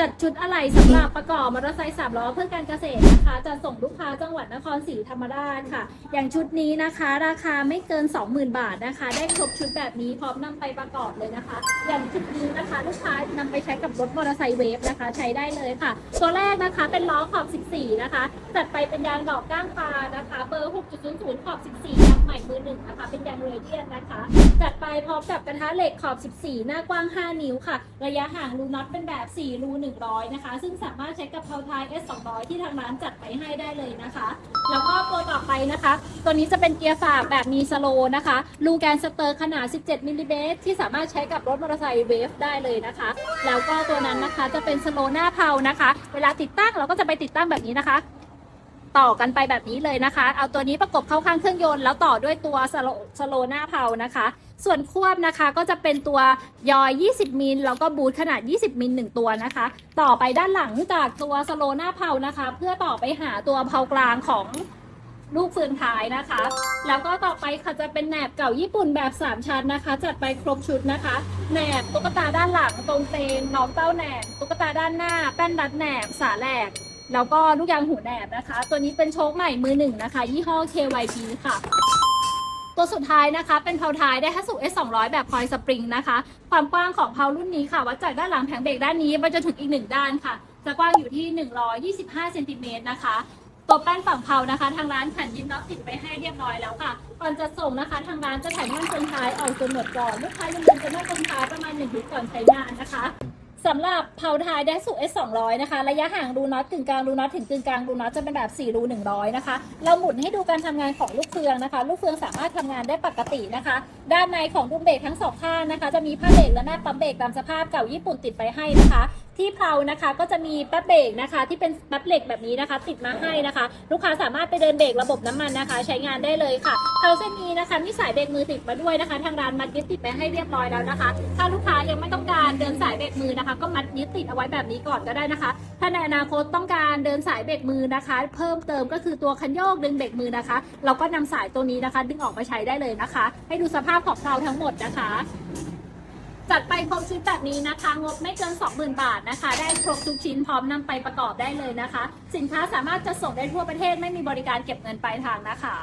จัดชุดอะไหล่สำหรับประกอบมอเตอร์ไซค์สามล้อเพื่อการเกษตรนะคะจะส่งลูกค้าจังหวัดนครศรีธรรมราชค่ะ อย่างชุดนี้นะคะ ราคาไม่เกิน 20,000 บาทนะคะ ได้ครบชุดแบบนี้พร้อมนำไปประกอบเลยนะคะ อย่างชุดนี้นะคะ ลูกค้านำไปใช้กับรถมอเตอร์ไซค์เวฟนะคะ ใช้ได้เลยค่ะ ตัวแรกนะคะเป็นล้อขอบ 14 นะคะ จัดไปเป็นยางดอกก้างปลานะคะ เบอร์ 6.00 ขอบ 14ยางใหม่มือหนึ่งนะคะ เป็นยางเรเดียนนะคะ จัดไปพร้อมกับกระทะเหล็กขอบ 14 หน้ากว้าง 5 นิ้วค่ะ ระยะห่างรูน็อตเป็นแบบ 4 รู100 นะคะ ซึ่งสามารถใช้กับเพาทาย S 200 ที่ทางร้านจัดไปให้ได้เลยนะคะ แล้วก็ตัวต่อไปนะคะ ตัวนี้จะเป็นเกียร์ฝากแบบมีสโลว์นะคะ ลูแกนสเตอร์ขนาด 17มิลลิเมตรที่สามารถใช้กับรถมอเตอร์ไซค์เวฟได้เลยนะคะ แล้วก็ตัวนั้นนะคะจะเป็นสโลว์หน้าเพานะคะ เวลาติดตั้งเราก็จะไปติดตั้งแบบนี้นะคะต่อกันไปแบบนี้เลยนะคะ เอาตัวนี้ประกบเข้าข้างเครื่องยนต์แล้วต่อด้วยตัวสโลสโลหน้าเพานะคะ ส่วนควบนะคะก็จะเป็นตัวยอย 20 มิลแล้วก็บูทขนาด 20 มิล1ตัวนะคะ ต่อไปด้านหลังจากตัวสโลหน้าเพานะคะ เพื่อต่อไปหาตัวเพากลางของลูกเฟืองท้ายนะคะ แล้วก็ต่อไปค่ะจะเป็นแหนบเก่าญี่ปุ่นแบบ 3 ชั้นนะคะ จัดไปครบชุดนะคะ แหนบตุ๊กตาด้านหลังตรงเตงน้องเต้าแหนบตุ๊กตาด้านหน้า แป้นรัดแหนบสาแหลกแล้วก็ลูกยางหูแหนบนะคะ ตัวนี้เป็นโชคใหม่มือหนึ่งนะคะ ยี่ห้อ KYP ค่ะ ตัวสุดท้ายนะคะ เป็นเพาท้ายได้ฮัสุ S 200แบบคอยสปริงนะคะ ความกว้างของเพารุ่นนี้ค่ะวัดจากด้านหลังแผงเบรกด้านนี้ไปจนถึงอีกหนึ่งด้านค่ะ จะกว้างอยู่ที่ 125เซนติเมตรนะคะตัวแป้นฝั่งเพานะคะ ทางร้านขันยิ้มล็อกติดไปให้เรียบร้อยแล้วค่ะก่อนจะส่งนะคะ ทางร้านจะถ่ายม่านเฟืองท้ายออกจนหมดก่อนลูกค้ายังลืมจะม่านเฟืองท้ายประมาณหนึ่งถึงก่อนใช้งานนะคะ สำหรับเผาท้ายได้สุ S 200นะคะ ระยะห่างรูน็อตกึ่งกลางรูน็อตถึงกึ่งกลางรูน็อตจะเป็นแบบ4รู100นะคะ เราหมุนให้ดูการทำงานของลูกเฟืองนะคะ ลูกเฟืองสามารถทำงานได้ปกตินะคะ ด้านในของดุมเบรกทั้งสองข้างนะคะ จะมีผ้าเบรกและแม่ปั๊มเบรกตามสภาพเก่าญี่ปุ่นติดไปให้นะคะ ที่เพลานะคะ ก็จะมีแป๊บเบรกนะคะ ที่เป็นแป๊บเหล็กแบบนี้นะคะ ติดมาให้นะคะ ลูกค้าสามารถไปเดินเบรกระบบน้ำมันนะคะ ใช้งานได้เลยค่ะเพลาเส้นนี้นะคะมีสายเบรกมือติดมาด้วยนะคะ ทางร้านมัดยึดติดไปให้เรียบร้อยแล้วนะคะ ถ้าลูกค้ายังไม่ต้องการเดินสายเบรกมือนะคะ ก็มัดยึดติดเอาไว้แบบนี้ก่อนก็ได้นะคะ ถ้าในอนาคตต้องการเดินสายเบรกมือนะคะ เพิ่มเติมก็คือตัวคันโยกดึงเบรกมือนะคะ เราก็นำสายตัวนี้นะคะ ดึงออกมาใช้ได้เลยนะคะ ให้ดูสภาพของเพลาทั้งหมดนะคะ จัดไปครบชุดแบบนี้นะคะ งบไม่เกิน 20,000 บาทนะคะ ได้ครบทุกชิ้นพร้อมนำไปประกอบได้เลยนะคะ สินค้าสามารถจะส่งได้ทั่วประเทศไม่มีบริการเก็บเงินปลายทางนะคะ